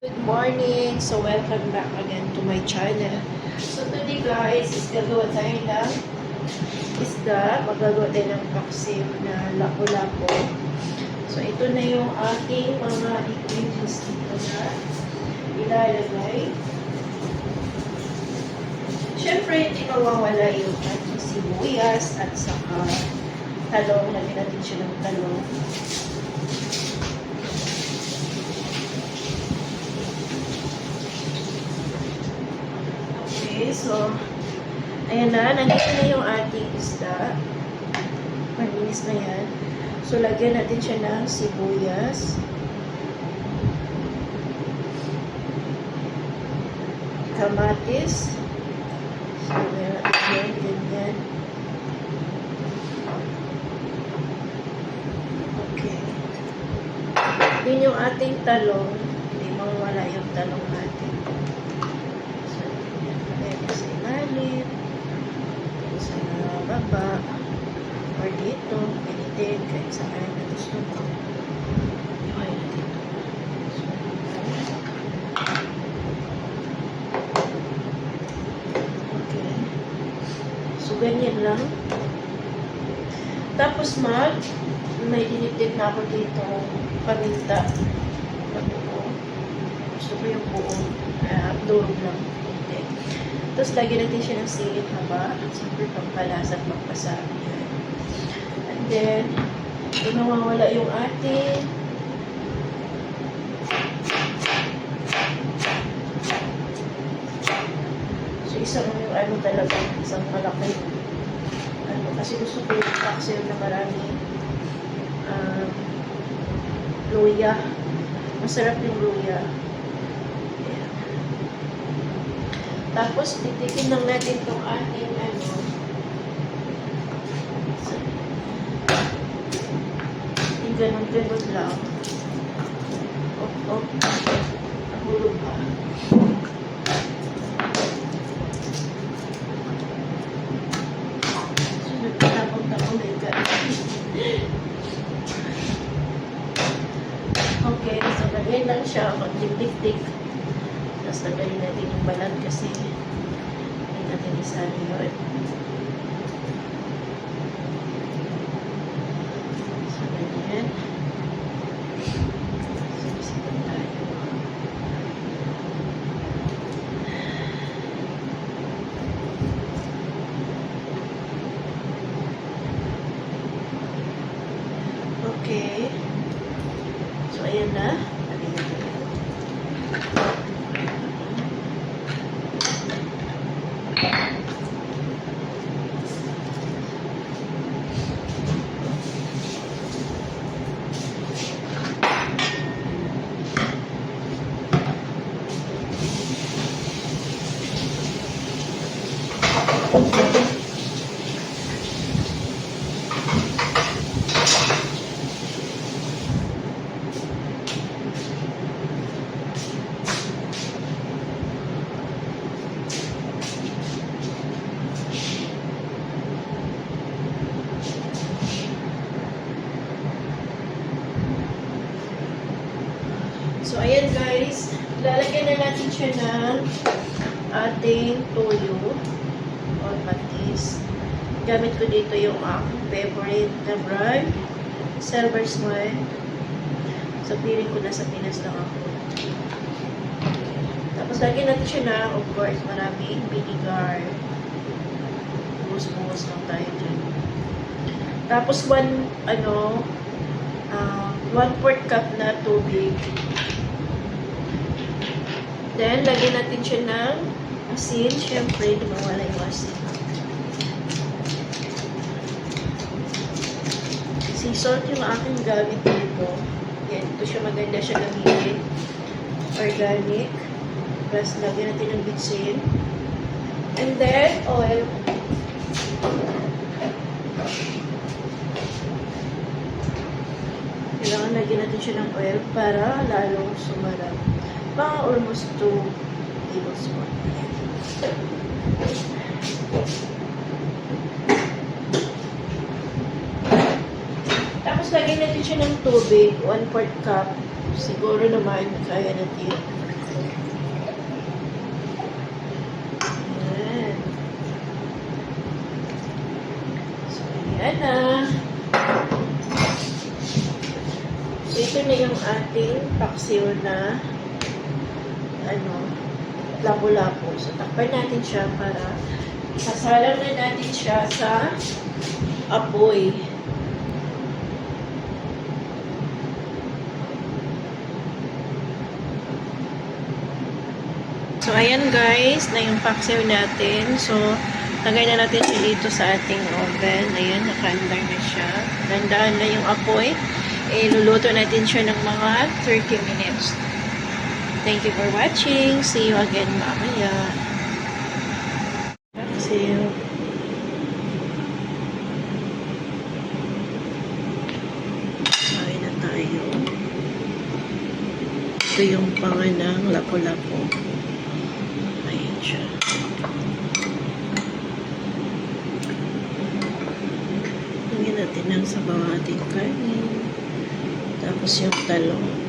Good morning! So, welcome back again to my channel. So, today guys, is gagawa tayo ng isda. Magagawa tayo ng paksim na lapo-lapo. So, ito na yung ating mga ingredients dito na ilalagay. Siyempre, hindi mawawala yung ating sibuyas at saka talong. Lagyan natin siya ng talong. Okay, so, ayan na, nandito na yung ating isda. Malinis na yan. So, lagyan natin siya ng sibuyas. Kamatis. So, lagyan natin yan, ganyan. Okay. Yun yung ating talong. Hindi mawala yung talong natin. So, pwede sa ilalim, pwede sa baba, or dito, din, kahit sa kaya na gusto mo. Okay na dito. Ganyan lang. Tapos, mag, may dinitip na ako dito, paminta. na buo. Gusto ko yung buong uh, durog lang. Tapos, lagyan natin siya ng silit haba. Siyempre, pampalasa at. And then, ito nawawala yung ating So, isang yung ano talaga, isang malaki. Ano, kasi gusto ko yung paksiw na marami um, luya. Masarap yung luya. Tapos, titikin lang natin itong ating ano. Yung ganun-ganun lang. Oh, oh. Nahulog. Sunod na yung ganun. Okay, so lagay lang siya, magdikdik-dik. Tapos lagay natin yung balat kasi hindi natin isali yun. So, ganyan. So, isipan tayo. Okay. So, ayan na. Lagyan natin. So, ayan guys. Lalagyan na natin siya ng ating toyo or patis. Gamit ko dito yung aking favorite na brand. Server's One. So, feeling ko nasa Pinas lang ako. Tapos, lagyan natin siya ng, of course, maraming vinegar. Buhos-buhos lang tayo dyan. Tapos, one, ano, um, one fourth cup na tubig. Then, lagyan natin siya ng asin. Siyempre, di mawala yung asin. Sea salt yung aking gamit dito. Yan, ito siya maganda siya gamitin. Organic. Plus, lagyan natin ng bitsin. And then, oil. Kailangan lagyan natin siya ng oil para lalong sumarap. Mga almost 2 tablespoon. Tapos lagyan natin siya ng tubig, 1 4 cup. Siguro naman, kaya natin. Ayan. So, ayan na. So, ito na yung ating paksiw na ano, labo-labo. So, takpan natin siya para sasalang na natin siya sa apoy. So, ayan guys, na yung paksiw natin. So, lagay na natin siya dito sa ating oven. Ayan, naka-under na siya. Dandaan na yung apoy. Eh, luluto natin siya ng mga 30 minutes. Thank you for watching. See you again mamaya. Paksiw. Kain na tayo. Ito yung panganang lapo-lapo. Ayan siya. Lagyan natin ng sabaw ang ating kanin. Tapos yung talong.